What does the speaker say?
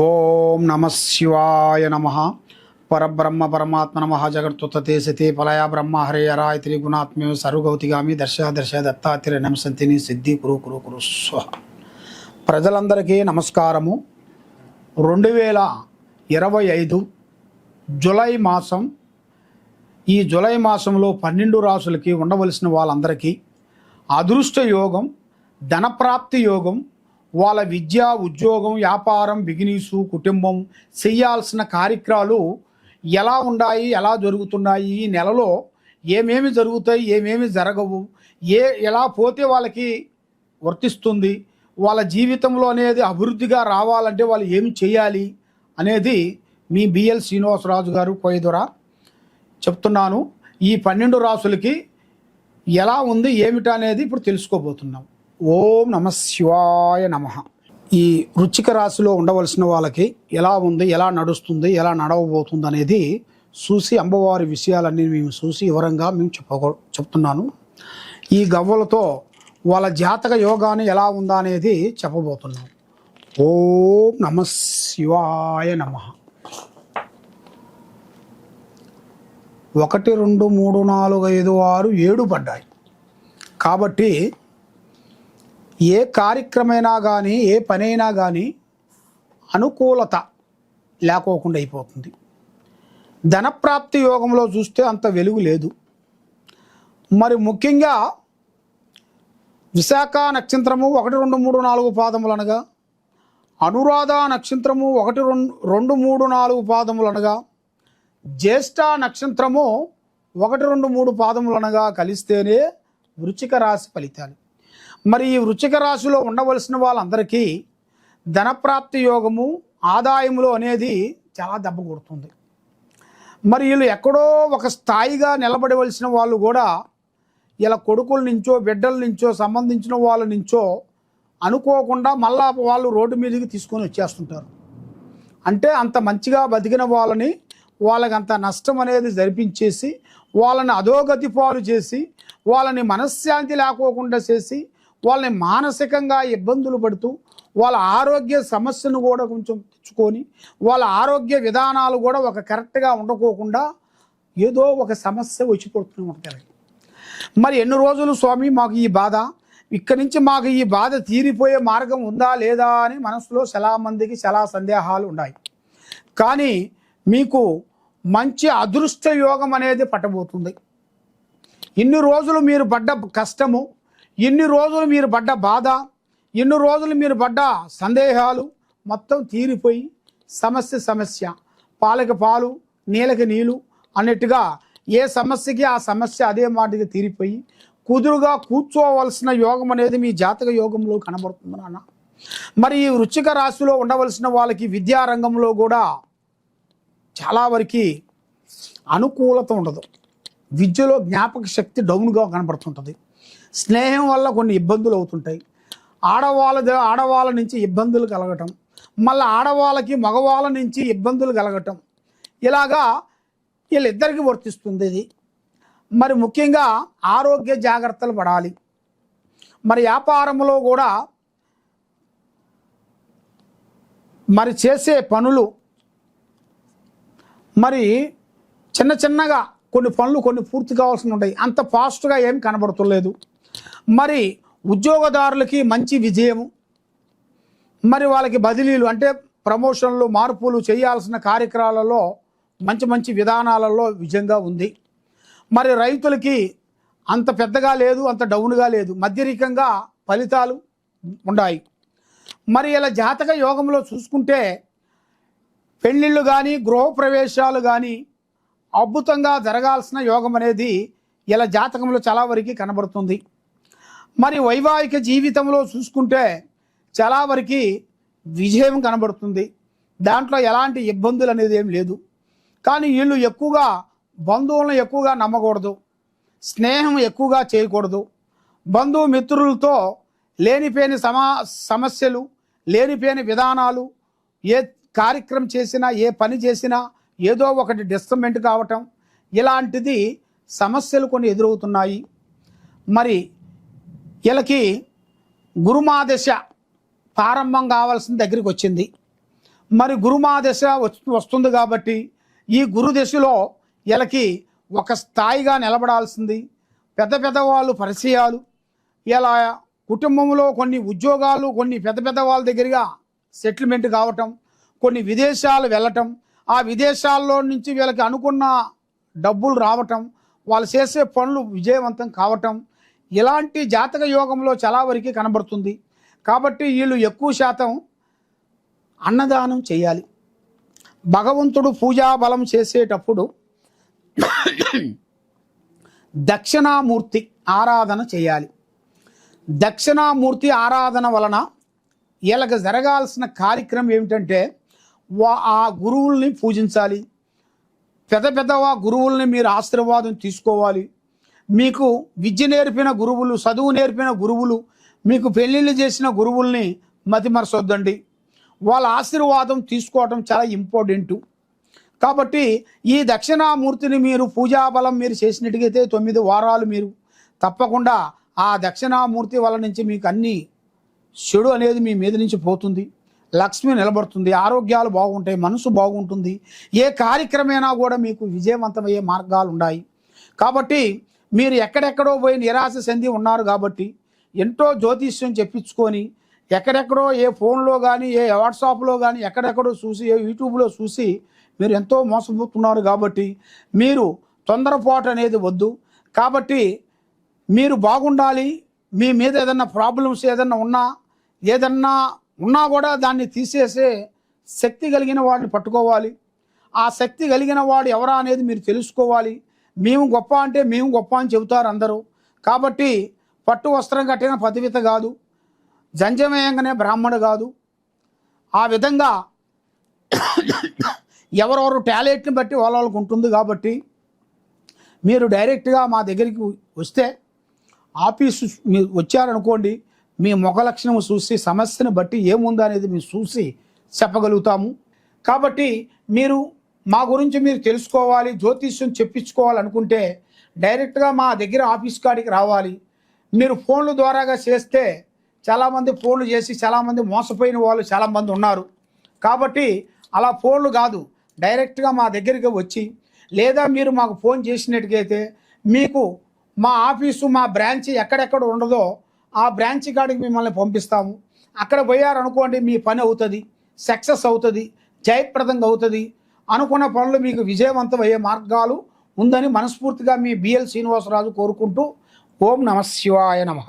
ఓం నమ శివాయ నమ. పరబ్రహ్మ పరమాత్మ నమ జగత్తుతే సతి పలయ బ్రహ్మ హరే హరాయ త్రిగుణాత్మ్య సర్వగౌతిగామి దర్శ దర్శ దత్తాత్రి నమసంతిని సిద్ధి కురు కురు కురు స్వ. ప్రజలందరికీ నమస్కారము. రెండు వేల ఇరవై ఐదు జులై మాసం ఈ జులై మాసంలో పన్నెండు రాసులకి ఉండవలసిన వాళ్ళందరికీ అదృష్ట యోగం ధనప్రాప్తి యోగం వాళ్ళ విద్య ఉద్యోగం వ్యాపారం బిగినీసు కుటుంబం చేయాల్సిన కార్యక్రమాలు ఎలా ఉన్నాయి ఎలా జరుగుతున్నాయి ఈ నెలలో ఏమేమి జరుగుతాయి ఏమేమి జరగవు ఏ ఎలా పోతే వాళ్ళకి వర్తిస్తుంది వాళ్ళ జీవితంలో అనేది అభివృద్ధిగా రావాలంటే వాళ్ళు ఏమి చేయాలి అనేది మీ బిఎల్ శ్రీనివాసరాజు గారు కోయదుర చెప్తున్నాను. ఈ పన్నెండు రాసులకి ఎలా ఉంది ఏమిటనేది ఇప్పుడు తెలుసుకోబోతున్నాం. ఓం నమ శివాయ నమ. ఈ వృచ్చిక రాశిలో ఉండవలసిన వాళ్ళకి ఎలా ఉంది ఎలా నడుస్తుంది ఎలా నడవబోతుంది అనేది చూసి అమ్మవారి విషయాలన్నీ మేము చూసి వివరంగా మేము చెప్ప చెప్తున్నాను. ఈ గవ్వలతో వాళ్ళ జాతక యోగాన్ని ఎలా ఉందా అనేది చెప్పబోతున్నాం. ఓం నమ శివాయ నమ. ఒకటి రెండు మూడు నాలుగు ఐదు ఆరు ఏడు పడ్డాయి. కాబట్టి ఏ కార్యక్రమైనా కానీ ఏ పనైనా కానీ అనుకూలత లేకోకుండా అయిపోతుంది. ధనప్రాప్తి యోగంలో చూస్తే అంత వెలుగు లేదు. మరి ముఖ్యంగా విశాఖ నక్షత్రము ఒకటి రెండు మూడు నాలుగు పాదములు అనగా అనురాధ నక్షత్రము ఒకటి రెండు రెండు మూడు నాలుగు పాదములు అనగా జ్యేష్ఠ నక్షత్రము ఒకటి రెండు మూడు పాదములు అనగా కలిస్తేనే వృచ్చిక రాశి ఫలితాలు. మరి ఈ వృచ్చిక రాశిలో ఉండవలసిన వాళ్ళందరికీ ధనప్రాప్తి యోగము ఆదాయములు అనేది చాలా దెబ్బ కొడుతుంది. మరి వీళ్ళు ఎక్కడో ఒక స్థాయిగా నిలబడవలసిన వాళ్ళు కూడా ఇలా కొడుకుల నుంచో బిడ్డల నుంచో సంబంధించిన వాళ్ళ నుంచో అనుకోకుండా మళ్ళా వాళ్ళు రోడ్డు మీదకి తీసుకొని వచ్చేస్తుంటారు. అంటే అంత మంచిగా బతికిన వాళ్ళని వాళ్ళకి అంత నష్టం అనేది జరిపించేసి వాళ్ళని అధోగతి పాలు చేసి వాళ్ళని మనశ్శాంతి లేకోకుండా చేసి వాళ్ళని మానసికంగా ఇబ్బందులు పడుతూ వాళ్ళ ఆరోగ్య సమస్యను కూడా కొంచెం తెచ్చుకొని వాళ్ళ ఆరోగ్య విధానాలు కూడా ఒక కరెక్ట్గా ఉండకోకుండా ఏదో ఒక సమస్య వచ్చి పడుతూ ఉంటుంది మరి ఎన్ని రోజులు స్వామి మాకు ఈ బాధ? ఇక్కడి నుంచి మాకు ఈ బాధ తీరిపోయే మార్గం ఉందా లేదా అని మనసులో చాలా మందికి చాలా సందేహాలు ఉన్నాయి. కానీ మీకు మంచి అదృష్ట యోగం అనేది పట్టబోతుంది. ఇన్ని రోజులు మీరు పడ్డ కష్టము ఇన్ని రోజులు మీరు పడ్డ బాధ ఎన్ని రోజులు మీరు పడ్డ సందేహాలు మొత్తం తీరిపోయి సమస్య సమస్య పాలకి పాలు నీళ్ళకి నీళ్ళు అన్నట్టుగా ఏ సమస్యకి ఆ సమస్య అదే మాటకి తీరిపోయి కుదురుగా కూర్చోవలసిన యోగం అనేది మీ జాతక యోగంలో కనబడుతుంది నాన్న. మరి ఈ వృచ్చిక రాశిలో ఉండవలసిన వాళ్ళకి విద్యారంగంలో కూడా చాలా వరకు అనుకూలత ఉండదు. విద్యలో జ్ఞాపక శక్తి డౌన్గా కనబడుతుంటుంది. స్నేహం వల్ల కొన్ని ఇబ్బందులు అవుతుంటాయి. ఆడవాళ్ళ ఆడవాళ్ళ నుంచి ఇబ్బందులు కలగటం మళ్ళీ ఆడవాళ్ళకి మగవాళ్ళ నుంచి ఇబ్బందులు కలగటం ఇలాగా వీళ్ళిద్దరికీ వర్తిస్తుంది ఇది. మరి ముఖ్యంగా ఆరోగ్య జాగ్రత్తలు పడాలి. మరి వ్యాపారంలో కూడా మరి చేసే పనులు మరి చిన్న చిన్నగా కొన్ని పనులు కొన్ని పూర్తి కావాల్సి ఉంటాయి. అంత ఫాస్ట్గా ఏం కనబడుతులేదు. మరి ఉద్యోగదారులకి మంచి విజయం మరి వాళ్ళకి బదిలీలు అంటే ప్రమోషన్లు మార్పులు చేయాల్సిన కార్యక్రమాలలో మంచి మంచి విధానాలలో విజయంగా ఉంది. మరి రైతులకి అంత పెద్దగా లేదు అంత డౌన్గా లేదు. మధ్యరికంగా ఫలితాలు ఉన్నాయి. మరి ఇలా జాతక యోగంలో చూసుకుంటే పెళ్ళిళ్ళు కానీ గృహప్రవేశాలు కానీ అద్భుతంగా జరగాల్సిన యోగం అనేది ఇలా జాతకంలో చాలా వరకు కనబడుతుంది. మరి వైవాహిక జీవితంలో చూసుకుంటే చాలా వరకు విజయం కనబడుతుంది. దాంట్లో ఎలాంటి ఇబ్బందులు అనేది ఏం లేదు. కానీ వీళ్ళు ఎక్కువగా బంధువులను ఎక్కువగా నమ్మకూడదు. స్నేహం ఎక్కువగా చేయకూడదు. బంధువు మిత్రులతో లేనిపోయిన సమా సమస్యలు లేనిపోయిన విధానాలు ఏ కార్యక్రమం చేసినా ఏ పని చేసినా ఏదో ఒకటి డిస్టర్బెంట్ కావటం ఇలాంటిది సమస్యలు కొన్ని ఎదురవుతున్నాయి. మరి వీళ్ళకి గురుమాదశ ప్రారంభం కావాల్సిన దగ్గరికి వచ్చింది. మరి గురుమాదశ వస్తుంది కాబట్టి ఈ గురుదశలో వీళ్ళకి ఒక స్థాయిగా నిలబడాల్సింది. పెద్ద పెద్ద వాళ్ళు పరిచయాలు ఇలా కుటుంబంలో కొన్ని ఉద్యోగాలు కొన్ని పెద్ద పెద్ద వాళ్ళ దగ్గరగా సెటిల్మెంట్ కావటం కొన్ని విదేశాలు వెళ్ళటం ఆ విదేశాల్లో నుంచి వీళ్ళకి అనుకున్న డబ్బులు రావటం వాళ్ళు చేసే పనులు విజయవంతం కావటం ఇలాంటి జాతక యోగంలో చాలా వరకు కనబడుతుంది. కాబట్టి వీళ్ళు ఎక్కువ శాతం అన్నదానం చేయాలి. భగవంతుడు పూజా బలం చేసేటప్పుడు దక్షిణామూర్తి ఆరాధన చేయాలి. దక్షిణామూర్తి ఆరాధన వలన వీళ్ళకి జరగాల్సిన కార్యక్రమం ఏమిటంటే వా ఆ గురువుల్ని పూజించాలి. పెద్ద పెద్ద గురువుల్ని మీరు ఆశీర్వాదం తీసుకోవాలి. మీకు విద్య నేర్పిన గురువులు చదువు నేర్పిన గురువులు మీకు పెళ్ళిళ్ళు చేసిన గురువుల్ని మతిమరసొద్దండి. వాళ్ళ ఆశీర్వాదం తీసుకోవటం చాలా ఇంపార్టెంటు. కాబట్టి ఈ దక్షిణామూర్తిని మీరు పూజాబలం మీరు చేసినట్టుగైతే తొమ్మిది వారాలు మీరు తప్పకుండా ఆ దక్షిణామూర్తి వల్ల నుంచి మీకు అన్ని చెడు అనేది మీ మీద నుంచి పోతుంది. లక్ష్మి నిలబడుతుంది. ఆరోగ్యాలు బాగుంటాయి. మనసు బాగుంటుంది. ఏ కార్యక్రమైనా కూడా మీకు విజయవంతమయ్యే మార్గాలు ఉన్నాయి కాబట్టి మీరు ఎక్కడెక్కడో పోయి నిరాశ చెంది ఉన్నారు కాబట్టి ఎంతో జ్యోతిష్యం చెప్పించుకొని ఎక్కడెక్కడో ఏ ఫోన్లో కానీ ఏ వాట్సాప్లో కానీ ఎక్కడెక్కడో చూసి ఏ యూట్యూబ్లో చూసి మీరు ఎంతో మోసపోతున్నారు కాబట్టి మీరు తొందరపాటు అనేది వద్దు. కాబట్టి మీరు బాగుండాలి. మీ మీద ఏదన్నా ప్రాబ్లమ్స్ ఏదన్నా ఉన్నా ఏదన్నా ఉన్నా కూడా దాన్ని తీసేసే శక్తి కలిగిన వాడిని పట్టుకోవాలి. ఆ శక్తి కలిగిన వాడు ఎవరా అనేది మీరు తెలుసుకోవాలి. మేము గొప్ప అంటే మేము గొప్ప అని చెబుతారు అందరూ. కాబట్టి పట్టు వస్త్రం కట్టిన పతివిత కాదు. జంజమేయంగానే బ్రాహ్మడు కాదు. ఆ విధంగా ఎవరెవరు టాలెంట్ని బట్టి వాళ్ళ వాళ్ళకు ఉంటుంది కాబట్టి మీరు డైరెక్ట్గా మా దగ్గరికి వస్తే ఆఫీసు మీరు వచ్చారనుకోండి మీ ముఖ లక్షణం చూసి సమస్యను బట్టి ఏముందనేది మేము చూసి చెప్పగలుగుతాము. కాబట్టి మీరు మా గురించి మీరు తెలుసుకోవాలి జ్యోతిష్యం చెప్పించుకోవాలనుకుంటే డైరెక్ట్గా మా దగ్గర ఆఫీస్ కాడికి రావాలి. మీరు ఫోన్ల ద్వారాగా చేస్తే చాలామంది ఫోన్లు చేసి చాలామంది మోసపోయిన వాళ్ళు చాలామంది ఉన్నారు. కాబట్టి అలా ఫోన్లు కాదు డైరెక్ట్గా మా దగ్గరికి వచ్చి లేదా మీరు మాకు ఫోన్ చేసినట్టుగైతే మీకు మా ఆఫీసు మా బ్రాంచ్ ఎక్కడెక్కడ ఉండదో ఆ బ్రాంచ్ కాడికి మిమ్మల్ని పంపిస్తాము. అక్కడ పోయారనుకోండి మీ పని అవుతుంది సక్సెస్ అవుతుంది జయప్రదంగా అవుతుంది. అనుకున్న పనులు మీకు విజయవంతం అయ్యే మార్గాలు ఉందని మనస్ఫూర్తిగా మీ బిఎల్ శ్రీనివాసరాజు కోరుకుంటూ ఓం నమ శివాయ నమః.